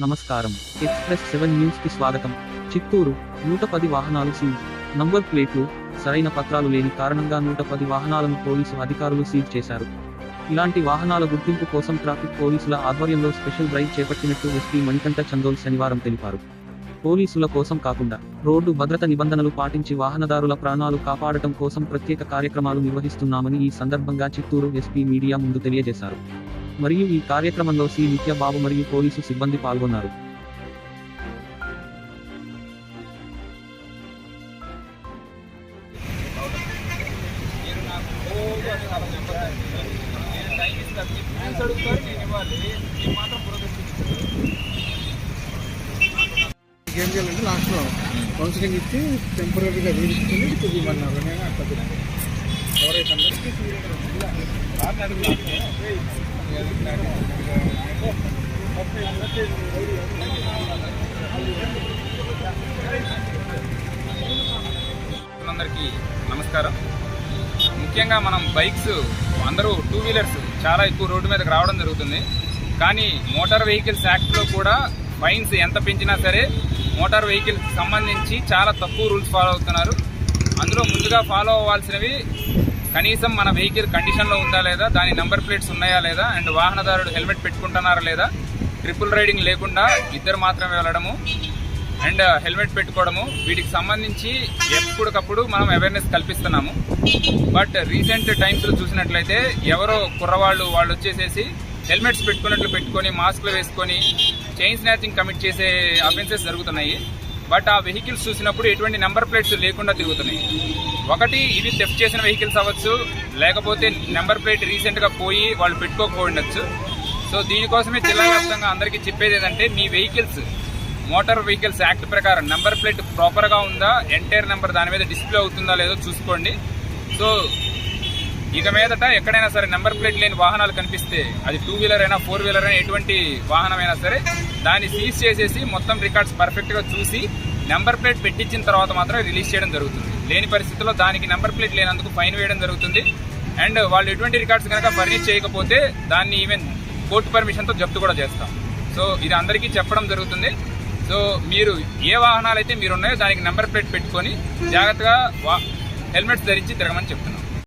నమస్కారం. Express seven న్యూస్కి స్వాగతం. చిత్తూరు నూట పది వాహనాలు సీజ్. నంబర్ ప్లేట్లు సరైన పత్రాలు లేని కారణంగా నూట పది వాహనాలను పోలీసు అధికారులు సీజ్ చేశారు. ఇలాంటి వాహనాల గుర్తింపు కోసం ట్రాఫిక్ పోలీసుల ఆధ్వర్యంలో స్పెషల్ డ్రైవ్ చేపట్టినట్టు ఎస్పీ మణికంఠ చందోల్ శనివారం తెలిపారు. పోలీసుల కోసం కాకుండా రోడ్డు భద్రత నిబంధనలు పాటించి వాహనదారుల ప్రాణాలు కాపాడటం కోసం ప్రత్యేక కార్యక్రమాలు నిర్వహిస్తున్నామని ఈ సందర్భంగా చిత్తూరు ఎస్పీ మీడియా ముందు తెలియజేశారు. మరియు ఈ కార్యక్రమంలో సి. నిత్యబాబు మరియు పోలీసు సిబ్బంది పాల్గొన్నారు. ఏం చేయాలంటే లాస్ట్లో కౌన్సిలింగ్ ఇచ్చి టెంపరీగా తీసుకుని ఇవ్వమన్నారు. నేను అట్లా అందరికీ నమస్కారం. ముఖ్యంగా మనం బైక్స్ అందరూ టూ వీలర్స్ చాలా ఎక్కువ రోడ్డు మీదకి రావడం జరుగుతుంది. కానీ మోటార్ వెహికల్స్ యాక్ట్లో కూడా ఫైన్స్ ఎంత పెంచినా సరే మోటార్ వెహికల్కి సంబంధించి చాలా తక్కువ రూల్స్ ఫాలో అవుతున్నారు. అందులో ముందుగా ఫాలో అవ్వాల్సినవి కనీసం మన వెహికల్ కండిషన్లో ఉందా లేదా దాని నెంబర్ ప్లేట్స్ ఉన్నాయా లేదా అండ్ వాహనదారుడు హెల్మెట్ పెట్టుకుంటున్నారా లేదా ట్రిపుల్ రైడింగ్ లేకుండా ఇద్దరు మాత్రమే వెళ్ళడము అండ్ హెల్మెట్ పెట్టుకోవడము వీటికి సంబంధించి ఎప్పటికప్పుడు మనం అవేర్నెస్ కల్పిస్తున్నాము. బట్ రీసెంట్ టైమ్స్లో చూసినట్లయితే ఎవరో కుర్రవాళ్ళు వాళ్ళు వచ్చేసేసి హెల్మెట్స్ పెట్టుకున్నట్లు పెట్టుకొని మాస్క్లు వేసుకొని చైన్ స్నాచింగ్ కమిట్ చేసే అఫెన్సెస్ జరుగుతున్నాయి. బట్ ఆ వెహికల్స్ చూసినప్పుడు ఎటువంటి నెంబర్ ప్లేట్స్ లేకుండా తిరుగుతున్నాయి. ఒకటి ఇవి థెఫ్ట్ చేసిన వెహికల్స్ అవ్వచ్చు లేకపోతే నెంబర్ ప్లేట్ రీసెంట్గా పోయి వాళ్ళు పెట్టుకోకపోయిండొచ్చు సో దీనికోసమే జిల్లా వ్యాప్తంగా అందరికీ చెప్పేది ఏంటంటే మీ వెహికల్స్ మోటార్ వెహికల్స్ యాక్ట్ ప్రకారం నెంబర్ ప్లేట్ ప్రాపర్గా ఉందా ఎంటైర్ నెంబర్ దాని మీద డిస్ప్లే అవుతుందా లేదో చూసుకోండి. సో ఇక మీదట ఎక్కడైనా సరే నెంబర్ ప్లేట్ లేని వాహనాలు కనిపిస్తే అది టూ వీలర్ అయినా ఫోర్ వీలర్ అయినా ఎటువంటి వాహనమైనా సరే దాన్ని సీజ్ చేసేసి మొత్తం రికార్డ్స్ పర్ఫెక్ట్గా చూసి నెంబర్ ప్లేట్ పెట్టించిన తర్వాత మాత్రం రిలీజ్ చేయడం జరుగుతుంది. లేని పరిస్థితుల్లో దానికి నెంబర్ ప్లేట్ లేనందుకు ఫైన్ వేయడం జరుగుతుంది. అండ్ వాళ్ళు ఎటువంటి రికార్డ్స్ కనుక ఫర్నిష్ చేయకపోతే దాన్ని ఈవెన్ కోర్టు పర్మిషన్తో జప్తు కూడా చేస్తాం. సో ఇది అందరికీ చెప్పడం జరుగుతుంది. సో మీరు ఏ వాహనాలు అయితే మీరు ఉన్నాయో దానికి నెంబర్ ప్లేట్ పెట్టుకొని జాగ్రత్తగా వా హెల్మెట్స్ ధరించి తిరగమని చెప్తున్నాం.